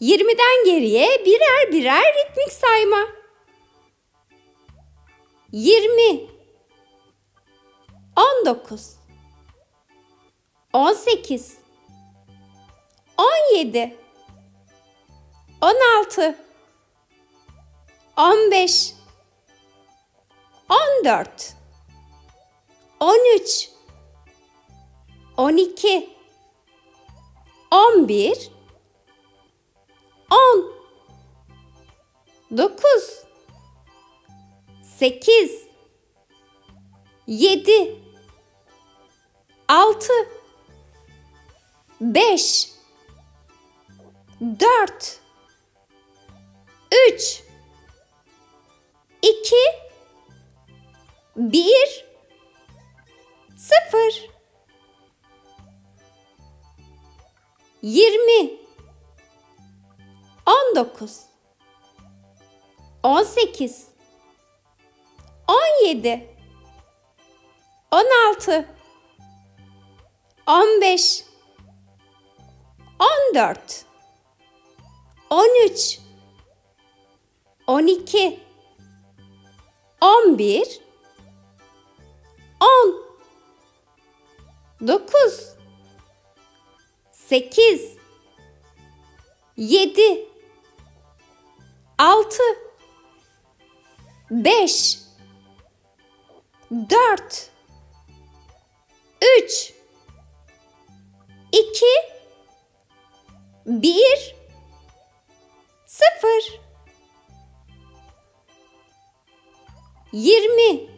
20'den geriye birer birer ritmik sayma. 20 19 18 17 16 15 14 13 12 11 10 9 8 7 6 5 4 3 2 1 0 20 19 18 17 16 15 14 13 12 11 10 9 8 7 6 5 4 3 2 1 0 20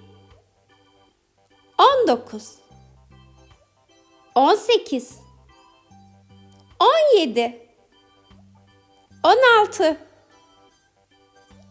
19 18 17 16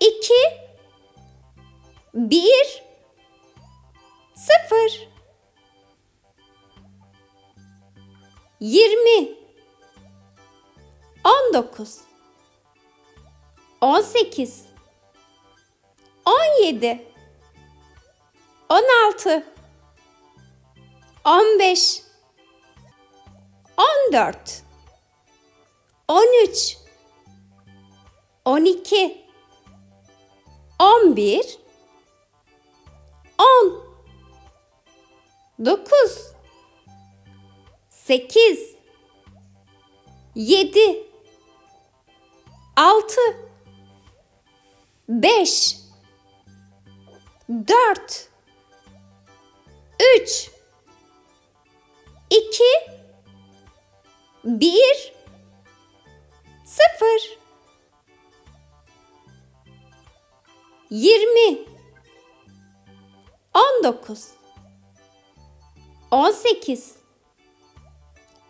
2 1 0 20 19 18 17 16 15 14 13 12 11 10 9 8 7 6 5 4 3 2 1 0 20 19 18 17 16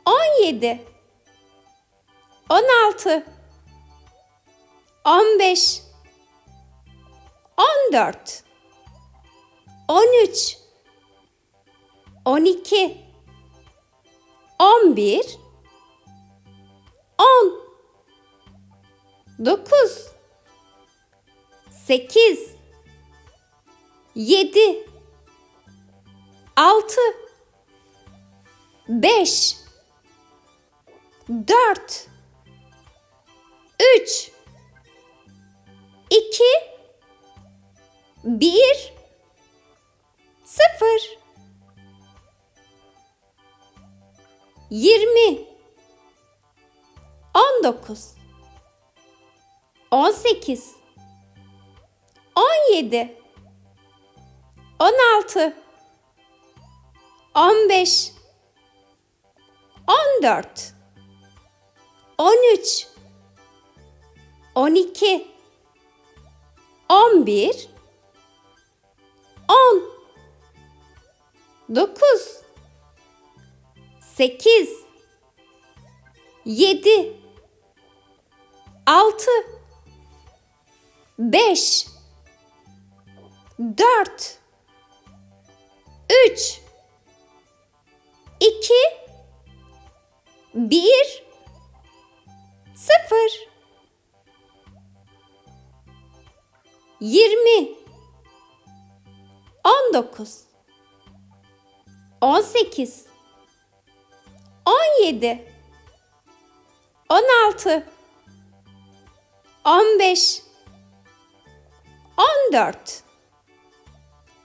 15 14 13 12 11 10 9 8 7 6 5 4 3 2 1 0 20 19 18 17 16 15 14 13 12 11 10 9 8 7 altı, beş, dört, üç, iki, bir, sıfır. Yirmi, on dokuz, on sekiz, on yedi,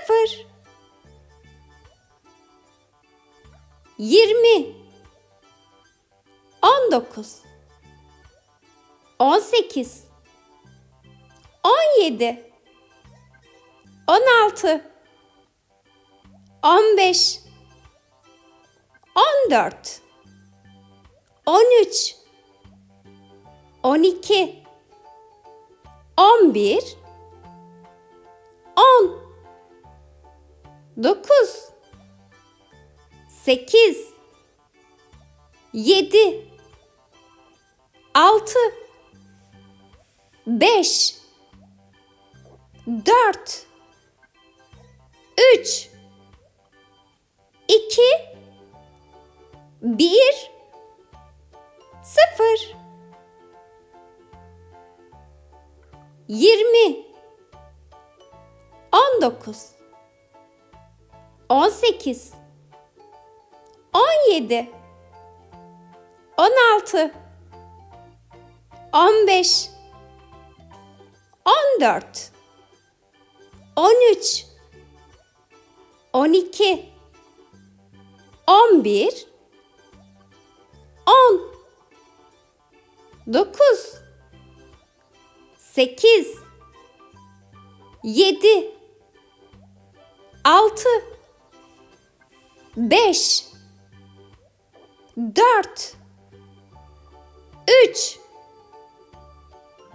sıfır. Yirmi, on dokuz, on sekiz, on yedi, on altı, on beş, on dört, on üç, on iki, on bir, dokuz, sekiz, yedi, altı, beş, dört, üç, iki, bir, sıfır. Yirmi, on dokuz, on sekiz, on yedi, on altı, on beş, on dört, on üç, on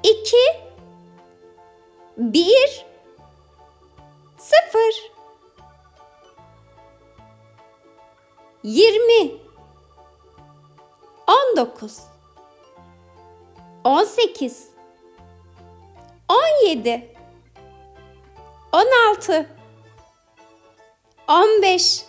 iki, on bir, on, dokuz, sekiz, yedi, altı, beş, dört, üç, iki,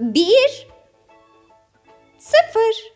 bir, sıfır.